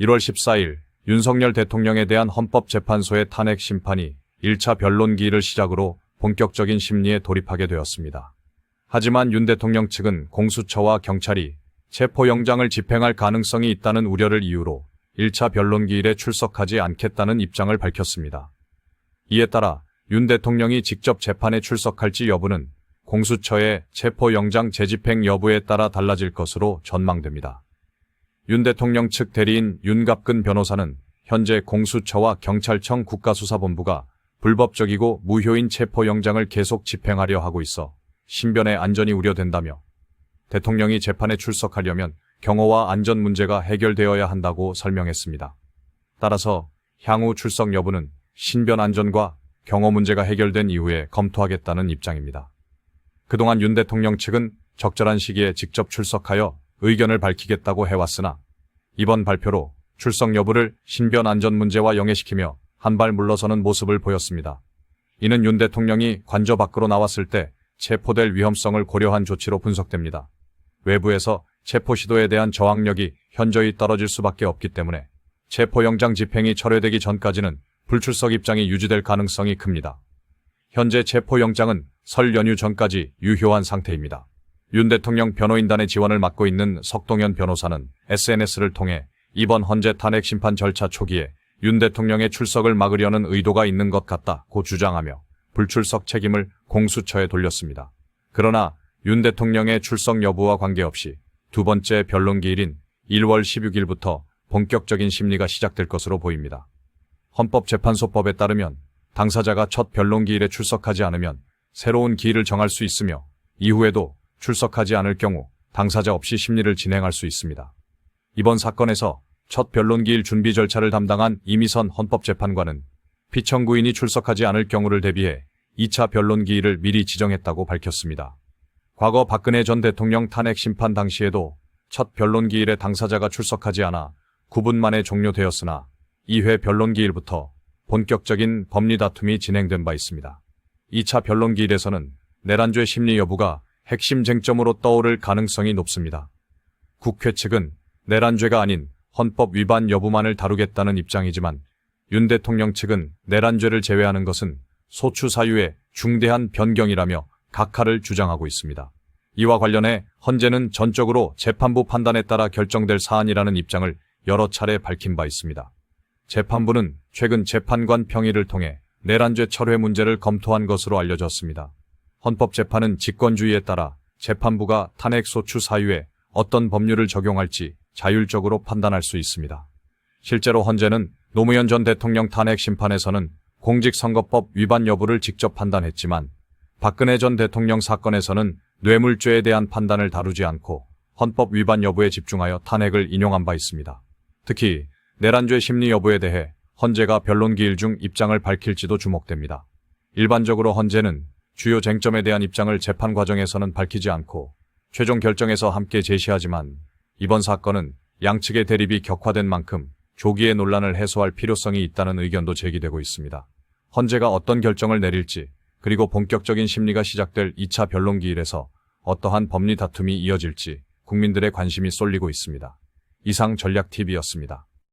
1월 14일 윤석열 대통령에 대한 헌법재판소의 탄핵 심판이 1차 변론기일을 시작으로 본격적인 심리에 돌입하게 되었습니다. 하지만 윤 대통령 측은 공수처와 경찰이 체포영장을 집행할 가능성이 있다는 우려를 이유로 1차 변론기일에 출석하지 않겠다는 입장을 밝혔습니다. 이에 따라 윤 대통령이 직접 재판에 출석할지 여부는 공수처의 체포영장 재집행 여부에 따라 달라질 것으로 전망됩니다. 윤 대통령 측 대리인 윤갑근 변호사는 현재 공수처와 경찰청 국가수사본부가 불법적이고 무효인 체포영장을 계속 집행하려 하고 있어 신변의 안전이 우려된다며 대통령이 재판에 출석하려면 경호와 안전 문제가 해결되어야 한다고 설명했습니다. 따라서 향후 출석 여부는 신변 안전과 경호 문제가 해결된 이후에 검토하겠다는 입장입니다. 그동안 윤 대통령 측은 적절한 시기에 직접 출석하여 의견을 밝히겠다고 해왔으나 이번 발표로 출석 여부를 신변 안전 문제와 연계시키며 한 발 물러서는 모습을 보였습니다. 이는 윤 대통령이 관저 밖으로 나왔을 때 체포될 위험성을 고려한 조치로 분석됩니다. 외부에서 체포 시도에 대한 저항력이 현저히 떨어질 수밖에 없기 때문에 체포영장 집행이 철회되기 전까지는 불출석 입장이 유지될 가능성이 큽니다. 현재 체포영장은 설 연휴 전까지 유효한 상태입니다. 윤 대통령 변호인단의 지원을 맡고 있는 석동현 변호사는 SNS를 통해 이번 헌재 탄핵 심판 절차 초기에 윤 대통령의 출석을 막으려는 의도가 있는 것 같다고 주장하며 불출석 책임을 공수처에 돌렸습니다. 그러나 윤 대통령의 출석 여부와 관계없이 두 번째 변론 기일인 1월 16일부터 본격적인 심리가 시작될 것으로 보입니다. 헌법재판소법에 따르면 당사자가 첫 변론 기일에 출석하지 않으면 새로운 기일을 정할 수 있으며 이후에도 출석하지 않을 경우 당사자 없이 심리를 진행할 수 있습니다. 이번 사건에서 첫 변론기일 준비 절차를 담당한 이미선 헌법재판관은 피청구인이 출석하지 않을 경우를 대비해 2차 변론기일을 미리 지정했다고 밝혔습니다. 과거 박근혜 전 대통령 탄핵 심판 당시에도 첫 변론기일에 당사자가 출석하지 않아 9분 만에 종료되었으나 2회 변론기일부터 본격적인 법리 다툼이 진행된 바 있습니다. 2차 변론기일에서는 내란죄 심리 여부가 핵심 쟁점으로 떠오를 가능성이 높습니다. 국회 측은 내란죄가 아닌 헌법 위반 여부만을 다루겠다는 입장이지만 윤 대통령 측은 내란죄를 제외하는 것은 소추 사유의 중대한 변경이라며 각하를 주장하고 있습니다. 이와 관련해 헌재는 전적으로 재판부 판단에 따라 결정될 사안이라는 입장을 여러 차례 밝힌 바 있습니다. 재판부는 최근 재판관 평의를 통해 내란죄 철회 문제를 검토한 것으로 알려졌습니다. 헌법재판은 직권주의에 따라 재판부가 탄핵소추 사유에 어떤 법률을 적용할지 자율적으로 판단할 수 있습니다. 실제로 헌재는 노무현 전 대통령 탄핵 심판에서는 공직선거법 위반 여부를 직접 판단했지만 박근혜 전 대통령 사건에서는 뇌물죄에 대한 판단을 다루지 않고 헌법 위반 여부에 집중하여 탄핵을 인용한 바 있습니다. 특히 내란죄 심리 여부에 대해 헌재가 변론기일 중 입장을 밝힐지도 주목됩니다. 일반적으로 헌재는 주요 쟁점에 대한 입장을 재판 과정에서는 밝히지 않고 최종 결정에서 함께 제시하지만 이번 사건은 양측의 대립이 격화된 만큼 조기에 논란을 해소할 필요성이 있다는 의견도 제기되고 있습니다. 헌재가 어떤 결정을 내릴지 그리고 본격적인 심리가 시작될 2차 변론기일에서 어떠한 법리 다툼이 이어질지 국민들의 관심이 쏠리고 있습니다. 이상 전략TV였습니다.